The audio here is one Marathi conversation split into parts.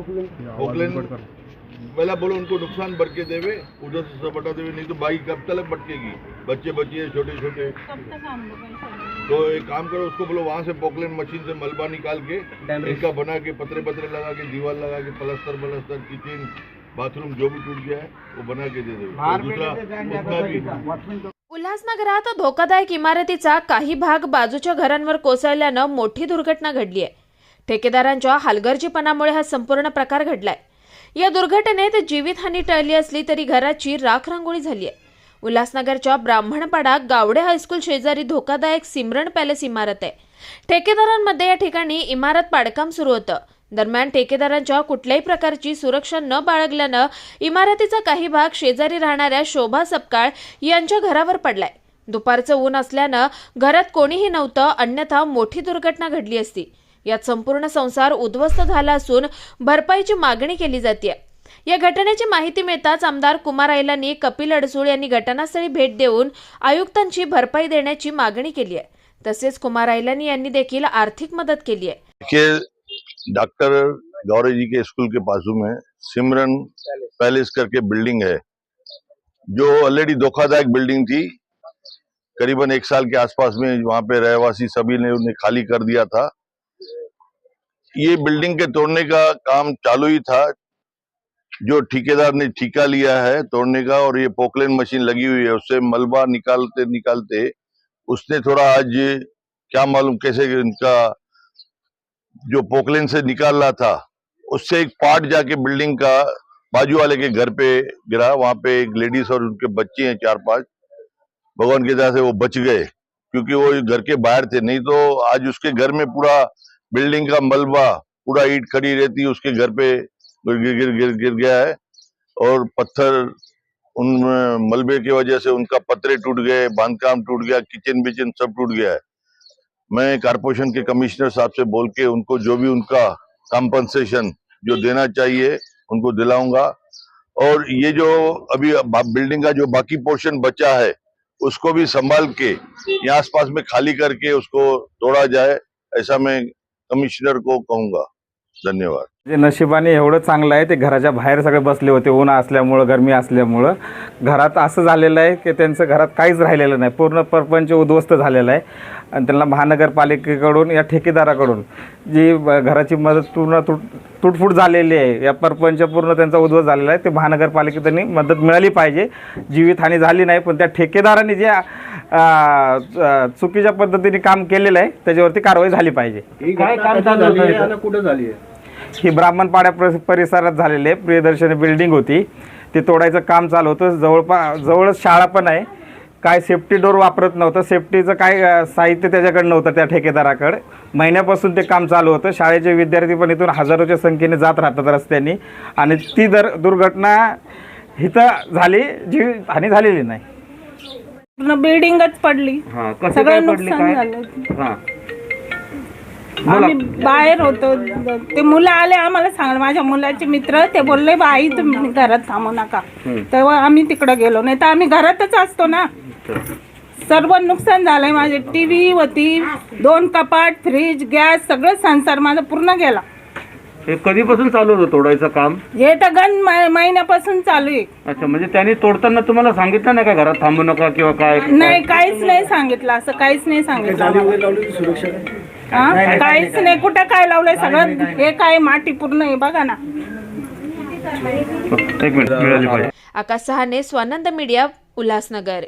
है? ओकलैंड पहला बोलो उनको नुकसान भर के देवे उधर से सब हटा देवे नहीं तो बाइक कब तक भटकेगी? बच्चे बच्चे छोटे छोटे? तो एक काम करो उसको बोलो वहाँ से पोकलैंड मशीन से मलबा निकाल के इनका बना के पतरे पतरे लगा के दीवार लगा के प्लस्तर प्लस्तर किचन बाथरूम जो भी टूट गया है वो बना के दे दो। दूसरा उसका भी उल्हासनगरात धोकादायक इमारतीचा काही भाग बाजूच्या घरांवर कोसळल्यानं मोठी दुर्घटना घडली आहे. ठेकेदारांच्या हलगर्जीपणामुळे हा संपूर्ण प्रकार घडलाय. या दुर्घटनेत जीवितहानी टळली असली तरी घराची राख रांगोळी झाली आहे उल्हासनगरच्या ब्राह्मणपाडा गावडे हायस्कूल शेजारी धोकादायक सिमरन पॅलेस इमारत आहे. ठेकेदारांमध्ये या ठिकाणी इमारत पाडकाम सुरू होतं. दरम्यान ठेकेदारांच्या कुठल्याही प्रकारची सुरक्षा न बाळगल्यानं इमारतीचा काही भाग शेजारी राहणाऱ्या शोभा सपकाळ यांच्या घरावर पडलाय. दुपारचं ऊन असल्यानं घरात कोणीही नव्हतं अन्यथा मोठी दुर्घटना घडली असती. यात संपूर्ण संसार उद्ध्वस्त झाला असून भरपाईची मागणी केली जाते या घटनेची माहिती मिळताच आमदार कुमार आयलांनी कपिल अडसूळ यांनी घटनास्थळी भेट देऊन आयुक्तांची भरपाई देण्याची मागणी केली आहे. तसेच कुमार आयलानी यांनी देखील आर्थिक मदत केली आहे. डॉक्टर गौरव जी के स्कूल के बाजू में सिमरन पैलेस करके बिल्डिंग है जो ऑलरेडी धोखादायक बिल्डिंग थी। करीबन एक साल के आसपास में वहां पे रहवासी सभी ने उन्हें खाली कर दिया था। ये बिल्डिंग के तोड़ने का काम चालू ही था। जो ठेकेदार ने ठेका लिया है तोड़ने का और ये पोकलेन मशीन लगी हुई है, उससे मलबा निकालते निकालते उसने थोड़ा आज क्या मालूम कैसे इनका जो पोकलेन से निकाल रहा था, उससे एक पार्ट जाके बिल्डिंग का बाजू वाले के घर पे गिरा। वहाँ पे एक लेडीज़ और उनके बच्चे हैं चार पाँच। भगवान की दया से वो बच गए, क्योंकि वो घर के बाहर थे। नहीं तो आज उसके घर में पूरा बिल्डिंग का मलबा पूरा ईट खड़ी रहती है, उसके घर पे गिर गिर गिर गिर गया है। और पत्थर उन, मलबे की वजह से उनका पतरे टूट गए, बांधकाम टूट गया, किचन बिचन सब टूट गया है। मैं कारपोरेशन के कमिश्नर साहब से बोल के उनको जो भी उनका कॉम्पनसेशन जो देना चाहिए, उनको दिलाऊँगा। और ये जो अभी बिल्डिंग का जो बाकी पोर्शन बचा है, उसको भी संभाल के यहाँ आसपास में खाली करके उसको तोड़ा जाए, ऐसा मैं कमिश्नर को कहूंगा। धन्यवाद। जे नशिबाने एवढं चांगलं आहे ते घराच्या बाहेर सगळे बसले होते ऊन असल्यामुळं गरमी असल्यामुळं. घरात असं झालेलं आहे की त्यांचं घरात काहीच राहिलेलं नाही पूर्ण परपंच उद्ध्वस्त झालेलं आहे. आणि त्यांना महानगरपालिकेकडून या ठेकेदाराकडून जी घराची मदत पूर्ण तुट तुटफूट झालेली आहे या परपंच पूर्ण त्यांचा उद्ध्वस्त झालेला आहे ते महानगरपालिकेत त्यांनी मदत मिळाली पाहिजे. जीवितहानी झाली नाही पण त्या ठेकेदाराने जे चुकीच्या पद्धतीने काम केलेलं आहे त्याच्यावरती कारवाई झाली पाहिजे. कुठं झाली आहे? ही ब्राह्मणपाड्या प्र- परिसरात झालेली आहे. प्रियदर्शनी बिल्डिंग होती. ती तोडायचं काम चालू होतं. जवळपास जवळच शाळा पण आहे. काय सेफ्टी डोर वापरत नव्हतं. सेफ्टीचं काय साहित्य त्याच्याकडे नव्हतं त्या ठेकेदाराकडे. महिन्यापासून ते काम चालू होतं. शाळेचे विद्यार्थी पण इथून हजारोच्या संख्येने जात राहतात रस्त्यांनी. आणि ती दर दुर्घटना इथं झाली जीव हानी झालेली नाही. पूर्ण बिल्डिंगच पडली. सगळं नुकसान झालं. आम्ही बाहेर होतो. ते मुलं आले आम्हाला सांगलं माझ्या मुलाचे मित्र ते बोलले बा आई तुम्ही घरात थांबू नका. तेव्हा आम्ही तिकडे गेलो. नाही तर आम्ही घरातच असतो ना. सर्व नुकसान झालंय माझे. टीव्ही होती दोन कपाट फ्रीज गॅस सगळं संसार माझा पूर्ण गेला. हे कधीपासून चालू होतं तोडायचं काम? हे तर गण मै- महिन्यापासून चालू आहे. अच्छा म्हणजे त्यांनी तोडताना तुम्हाला सांगितलं नाही का घरात थांबू नका किंवा काय? नाही काहीच नाही सांगितलं. असं काहीच नाही सांगितलं. आम्हाला. लावली होती सुरक्षा हा? काहीच नाही कुठं काय लावलंय सगळं? हे काय माती पूर्ण आहे बघा ना. एक मिनिट मिळाली पाहिजे. आकाश सहाने स्वानंद मीडिया उल्हासनगर.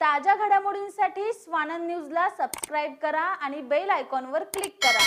ताज्या घडामोडींसाठी स्वानंद न्यूजला सबस्क्राईब करा आणि बेल आयकॉनवर क्लिक करा.